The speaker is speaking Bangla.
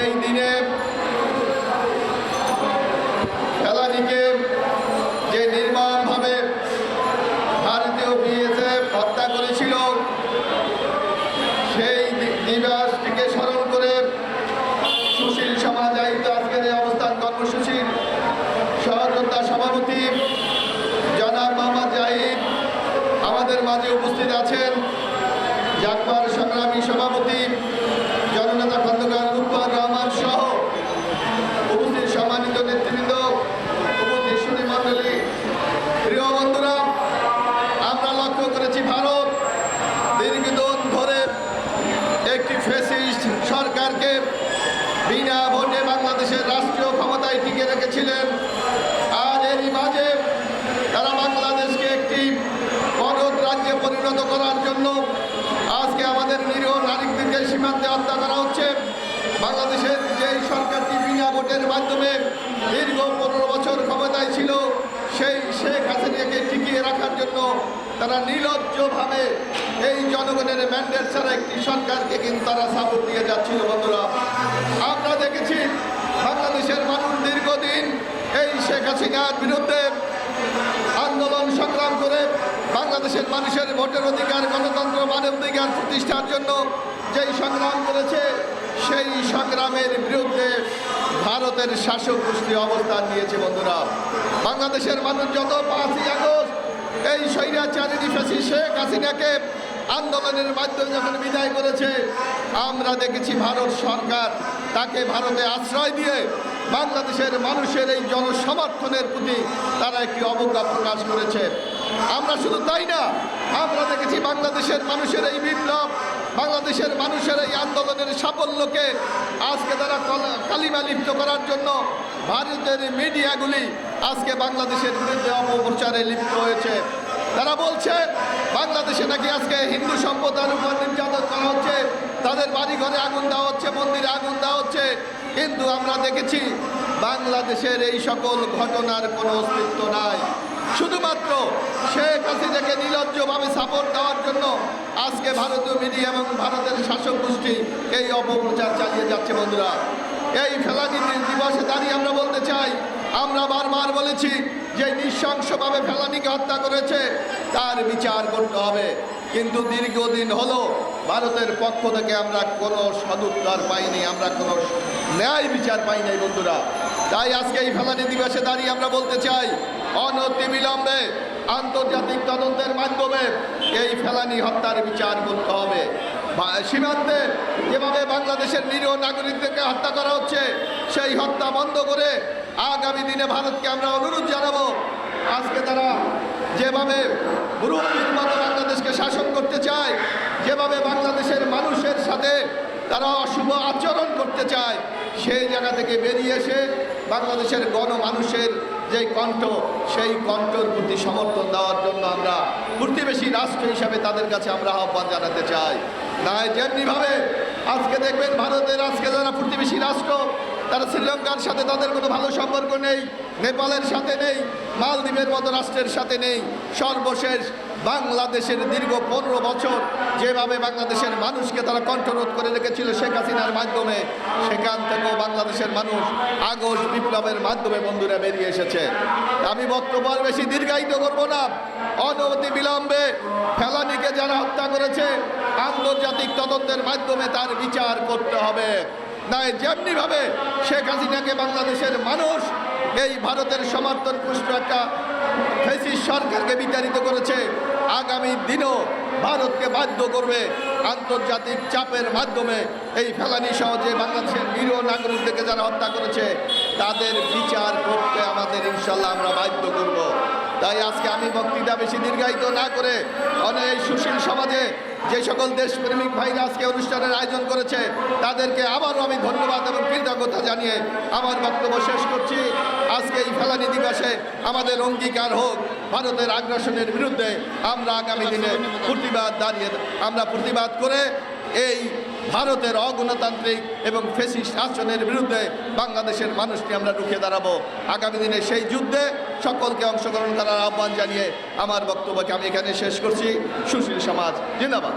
এই দিনে ফেলানিকে যে নির্মমভাবে ভারতীয় বিএসএফ হত্যা করেছিল, সেই দিবসটিকে স্মরণ করে সুশীল সমাজ আয়োজিত আজকের এই অবস্থান কর্মসূচির সহযোদ্ধা সভাপতি জনাব মোহাম্মদ জাহিদ আমাদের মাঝে উপস্থিত আছেন জাকবার সংগ্রামী সভাপতি জননেতা খন্দকার রূপার রহমান সহ উপস্থিত সম্মানিত নেতৃবৃন্দ উপস্থিত সুদী মণ্ডলী প্রিয় বন্ধুরা আমরা লক্ষ্য করেছি ভারত দীর্ঘদিন ধরে একটি ফেসিস্ট সরকারকে বিনা ভোটে বাংলাদেশের রাষ্ট্রীয় ক্ষমতায় টিকে রেখেছিলেন আর এরই মাঝে তারা বাংলাদেশকে একটি মগধ রাজ্যে পরিণত করার জন্য আজকে আমাদের নিরীহ নারীদেরকে সীমান্তে হত্যা করা হচ্ছে বাংলাদেশের যেই সরকারটি বিনা ভোটের মাধ্যমে দীর্ঘ পনেরো বছর ক্ষমতায় ছিল, সেই শেখ হাসিনাকে টিকিয়ে রাখার জন্য তারা নির্লজ্জভাবে এই জনগণের ম্যান্ডেট ছাড়া একটি সরকারকে কিন্তু তারা সাপোর্ট দিয়ে যাচ্ছিল, বন্ধুরা। আমরা দেখেছি বাংলাদেশের মানুষ দীর্ঘদিন এই শেখ হাসিনার বিরুদ্ধে আন্দোলন সংগ্রাম করে বাংলাদেশের মানুষের ভোটের অধিকার, গণতন্ত্র মানব অধিকার প্রতিষ্ঠার জন্য যেই সংগ্রাম করেছে সেই সংগ্রামের বিরুদ্ধে ভারতের শাসক গোষ্ঠী অবস্থান নিয়েছে বন্ধুরা। বাংলাদেশের মানুষ যত পাঁচই আগস্ট এই স্বৈরাচারী ফেসি শেখ হাসিনাকে আন্দোলনের মাধ্যমে যখন বিদায় করেছে, আমরা দেখেছি ভারত সরকার তাকে ভারতে আশ্রয় দিয়ে বাংলাদেশের মানুষের এই জনসমর্থনের প্রতি তারা একটি অবজ্ঞা প্রকাশ করেছে। আমরা শুধু তাই না, আমরা দেখেছি বাংলাদেশের মানুষের এই বিপ্লব, বাংলাদেশের মানুষের এই আন্দোলনের সাফল্যকে আজকে তারা কলা- কালিমা লিপ্ত করার জন্য ভারতের মিডিয়াগুলি আজকে বাংলাদেশের বিরুদ্ধে অপপ্রচারে লিপ্ত হয়েছে। তারা বলছে, বাংলাদেশে নাকি আজকে হিন্দু সম্প্রদায়ের উপর নির্যাতন করা হচ্ছে, তাদের বাড়ি ঘরে আগুন দেওয়া হচ্ছে, মন্দিরে আগুন দেওয়া হচ্ছে। কিন্তু আমরা দেখেছি, বাংলাদেশের এই সকল ঘটনার কোনো অস্তিত্ব নাই। শুধুমাত্র শেখ হাসিনাকে নির্লজ্জভাবে সাপোর্ট দেওয়ার জন্য আজকে ভারতীয় মিডিয়া এবং ভারতের শাসক গোষ্ঠী এই অপপ্রচার চালিয়ে যাচ্ছে বন্ধুরা। এই ফেলানি দিবসে দাঁড়িয়ে আমরা বলতে চাই, আমরা বারবার বলেছি যে নৃশংসভাবে ফেলানিকে হত্যা করেছে, তার বিচার করতে হবে। কিন্তু দীর্ঘদিন হলো ভারতের পক্ষ থেকে আমরা কোনো সদুত্তর পাইনি, আমরা কোনো ন্যায় বিচার পাই নাই বন্ধুরা। তাই আজকে এই ফেলানি দিবসে দাঁড়িয়ে আমরা বলতে চাই অনতি বিলম্বে আন্তর্জাতিক তদন্তের মাধ্যমে এই ফেলানি হত্যার বিচার করতে হবে। সীমান্তে যেভাবে বাংলাদেশের নিরীহ নাগরিকদেরকে হত্যা করা হচ্ছে, সেই হত্যা বন্ধ করে আগামী দিনে ভারতকে আমরা অনুরোধ জানাব, আজকে তারা যেভাবে মতো বাংলাদেশকে শাসন করতে চায়, যেভাবে বাংলাদেশের মানুষের সাথে তারা অশুভ আচরণ করতে চায়, সেই জায়গা থেকে বেরিয়ে এসে বাংলাদেশের গণমানুষের যে কণ্ঠ, সেই কণ্ঠর প্রতি সমর্থন দেওয়ার জন্য আমরা প্রতিবেশী রাষ্ট্র হিসাবে তাদের কাছে আমরা আহ্বান জানাতে চাই। তাই যেমনিভাবে আজকে দেখবেন ভারতের আজকে যারা প্রতিবেশী রাষ্ট্র, তারা শ্রীলঙ্কার সাথে তাদের কোনো ভালো সম্পর্ক নেই। নেপালের সাথে নেই, মালদ্বীপের মতো রাষ্ট্রের সাথে নেই। সর্বশেষ বাংলাদেশের দীর্ঘ পনেরো বছর যেভাবে বাংলাদেশের মানুষকে তারা কণ্ঠরোধ করে রেখেছিল শেখ হাসিনার মাধ্যমে, সেখান থেকেও বাংলাদেশের মানুষ আগস্ট বিপ্লবের মাধ্যমে বন্ধুরা বেরিয়ে এসেছে। আমি বক্তব্য বেশি দীর্ঘায়িত করব না। অনবধি বিলম্বে ফেলানিকে যারা হত্যা করেছে, আন্তর্জাতিক তদন্তের মাধ্যমে তার বিচার করতে হবে। নাই, যেমনিভাবে শেখ হাসিনাকে বাংলাদেশের মানুষ এই ভারতের সমর্থন পুষ্ট একটা ফেসিস সরকারকে বিতাড়িত করেছে। আগামী দিনও ভারতকে বাধ্য করবে আন্তর্জাতিক চাপের মাধ্যমে এই ফেলানি সহজে বাংলাদেশের নিরীহ নাগরিকদেরকে যারা হত্যা করেছে, তাদের বিচার করতে আমাদের ইনশাল্লাহ আমরা বাধ্য করব। তাই আজকে আমি বক্তৃতা বেশি দীর্ঘায়িত না করে অনেক সুশীল সমাজে যে সকল দেশপ্রেমিক ভাইরা আজকে অনুষ্ঠানের আয়োজন করেছে, তাদেরকে আবারও আমি ধন্যবাদ এবং কৃতজ্ঞতা জানিয়ে আমার বক্তব্য শেষ করছি। আজকে এই ফেলানি দিবসে আমাদের অঙ্গীকার হোক, ভারতের আগ্রাসনের বিরুদ্ধে আমরা আগামী দিনে প্রতিবাদ দাঁড়িয়ে আমরা প্রতিবাদ করে এই ভারতের অগণতান্ত্রিক এবং ফেসিস্ট শাসনের বিরুদ্ধে বাংলাদেশের মানুষকে আমরা রুখে দাঁড়াবো। আগামী দিনে সেই যুদ্ধে সকলকে অংশগ্রহণ করার আহ্বান জানিয়ে আমার বক্তব্যকে আমি এখানে শেষ করছি। সুশীল সমাজ, জিন্দাবাদ।